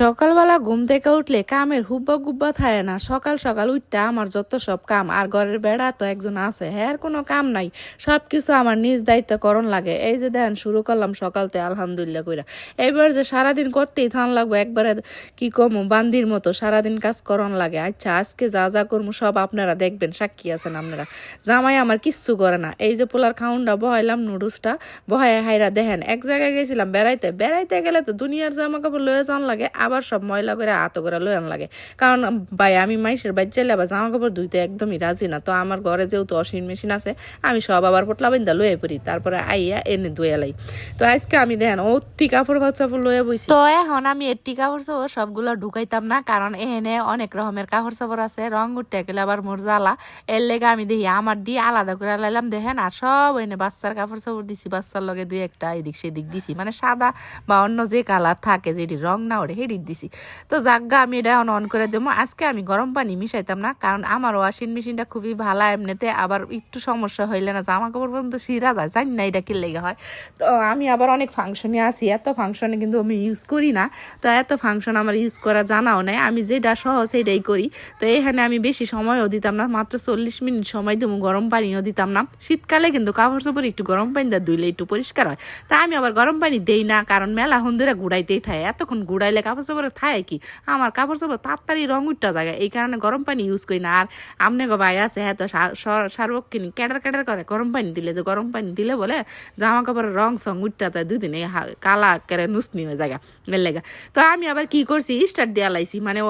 সকালবেলা ঘুম থেকে উঠলে কামের হুব্বা গুব্বা থাকে না। সকাল সকাল উঠটা আমার যত সব কাম, আর ঘরের বেড়া তো একজন আছে হ্যাঁ কোনো কাম নাই। সব কিছু আমার নিজ দায়িত্ব করণ লাগে। এই যে দেখেন শুরু করলাম সকালতে, আলহামদুলিল্লাহ কইরা। এবার যে সারাদিন করতেই থান লাগবো, একবারে কি কমু, বান্দির মতো সারাদিন কাজ করণ লাগে। আচ্ছা আজকে যা যা করব সব আপনারা দেখবেন, সাক্ষী আছেন আপনারা। জামাই আমার কিচ্ছু করে না। এই যে পোলার খাউনটা বহাইলাম নুডলসটা বহায় হাইরা দেখেন, এক জায়গায় গেছিলাম বেড়াইতে। বেড়াইতে গেলে তো দুনিয়ার জামা কাপড় লয়ে যাওয়ান লাগে আবার সব ময়লা করে আত করে লয়ান লাগে। কারণ ভাই, আমি মাইসের বাইর চাইলে আবার জামা কাপড় ধুইতে একদমই রাজি না। তো আমার ঘরে যেহেতু অসীন মেশিন আছে, আমি সব আবার পটলা বাইন্দা লয়ে পড়ি, তারপরে আইয়া এনে ধুয়ে লাই। তো আজকে আমি দেখেন, অতি কাপড় চাপড় লয়ে বইছি। তো এখন আমি এটি কাপড় চাপড় সবগুলো ঢুকাইতাম না, কারণ এখানে অনেক রকমের কাপড় চাপড় আছে, রং উঠতে গেলে আবার মোর জ্বালা। এর লেগে আমি দেখি আমার দিয়ে আলাদা করে লাইলাম, দেখেন, আর সব এনে বাচ্চার কাপড় চাপড় দিছি, বাচ্চার লগে দুই একটা এদিক সেদিক দিছি। মানে সাদা বা অন্য যে কালার থাকে, যেটি রং না ওরে হেডি দিছি। তো জাগা আমি এটা এখন অন করে দেবো। আজকে আমি গরম পানি মিশাইতাম না, কারণ আমার ওয়াশিং মেশিনটা খুবই ভালো, এমনিতে আবার একটু সমস্যা হইলে না জামা কাপড় পর্যন্ত সিরা যায়, জানি না এটা কি লেগে হয়। তো আমি আবার অনেক ফাংশনে আছি, এত ফাংশনে কিন্তু আমি ইউজ করি না। তো এত ফাংশন আমার ইউজ করা জানাও নাই, আমি যেটা সহজ সেটাই করি। তো এখানে আমি বেশি সময়ও দিতাম না, মাত্র চল্লিশ মিনিট সময় দেবো, গরম পানিও দিতাম না। শীতকালে কিন্তু কাপড় চোপড় একটু গরম পানি দিয়ে, ধুইলে একটু পরিষ্কার হয়। তা আমি আবার গরম পানি দেই না, কারণ মেলা হন্দিরা ঘুরাইতেই থাকে, এতক্ষণ ঘুরাইলে কাপড় চোপড়ে থাকে কি? আমার কাপড় চোপড় তাড়াতাড়ি রং উঠটা জায়গায়। এই কারণে গরম পানি ইউজ করি না। আর আমনে গো ভাই আছে হ্যাঁ তো সার্বক্ষণিক ক্যাটার ক্যাটার করে গরম পানি দিলে। যে গরম পানি দিলে বলে জামা কাপড়ের রং সং উঠটা তাই দুদিন কালা কেড়ে নুসনি হয়ে জায়গা। লেগা। তো আমি আবার কি করছি স্টার্ট দেওয়া লাইছি। মানে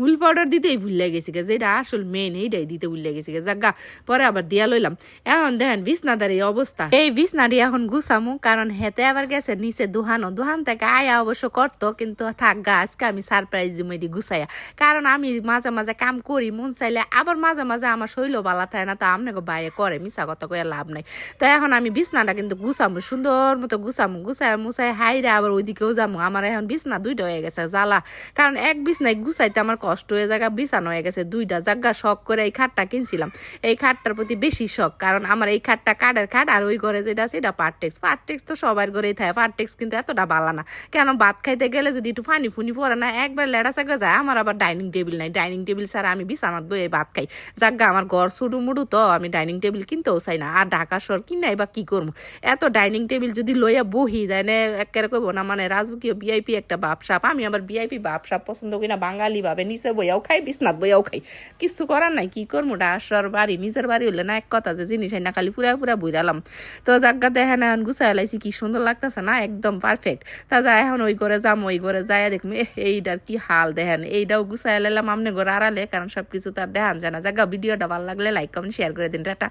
হুল পাউডার দিতেই ভুলে গেছি গে। যেটা আসল মেন এইটাই দিতে ভুলে গেছি গে। জাগা, পরে আবার দিয়া লইলাম। এখন দেখেন বিছনাদার এই অবস্থা। এই বিছনাটি এখন গুছামু, কারণ হেতে আবার গেছে, নিচে দুহানো। দুহান থেকে আয়া অবশ্য করতো, কিন্তু থাক গা আজকে আমি সারপ্রাইজ দিব এটি গুছাইয়া। কারণ আমি মাঝে মাঝে কাম করি, মন চাইলে আবার মাঝে মাঝে আমার শৈল বালা থাকে না, তো আপনাকে বাইরে করে মিশা কথা কয়ে লাভ নাই। তো এখন আমি বিছনাটা কিন্তু গুছামু, সুন্দর মতো গুছামু গুছাই মুছাই হাইরে আবার ওইদিকেও যাব আমার এখন বিছনা দুইটা হয়ে গেছে, জ্বালা। কারণ এক বিছনায় গুছাইতে আমার কষ্ট হয়ে জায়গা বিছানো হয়ে গেছে দুইটা। জায়গা শখ করে এই খাটটা কিনছিলাম। এই খাটটার প্রতি বেশি শখ, কারণ আমার এই খাটটা কাঠের খাট আর ওই ঘরে যেটা আছে এটা পার্টেক্স পার্টেক্স তো সবার ঘরেই থাকে পার্টেক্স কিন্তু এতটা বালা না। কেন? ভাত খাইতে গেলে যদি একটু ফানি ফুনি পরে না একবার লেড়া চাকা যায়, আমার আবার ডাইনিং টেবিল নাই। ডাইনিং টেবিল ছাড়া আমি বিছানাত বয়ে ভাত খাই। জাগা আমার ঘর ছুটু মুড়ু তো, আমি ডাইনিং টেবিল কিনতেও চাই না। আর ঢাকা শহর কিনাই বা কি করব এত ডাইনিং টেবিল যদি লইয়া বহি দেনে একেবারে কইব না মানে রাজকীয় বিআইপি একটা বাপসাপ। আমি আবার বিআইপি বাপসাপ পছন্দ করি না, বাঙালি ভাবে নিচে বইয়াও খাই, বিছনাত বইয়াও খাই। কিছু করার নাই, কি করব ডাসর বাড়ি, নিজের বাড়ি হইলে না এক কথা যে জিনিস না খালি পুরা পুরা বুঝালাম তো জাগা দেখেন এখন গুছাই লাইছি, কি সুন্দর লাগতেছে না? একদম পারফেক্ট তা যা, এখন ওই ঘরে যাম, ওই ঘরে যাই দেখব এইটার কি হাল দেখেন? এইটাও গুছাই লাইলাম আমনে ঘরে আড়ালে, কারণ সবকিছু তার দেখান জানা জাগা ভিডিওটা ভালো লাগলে লাইক কমেন্ট শেয়ার করে দিন, টাটা।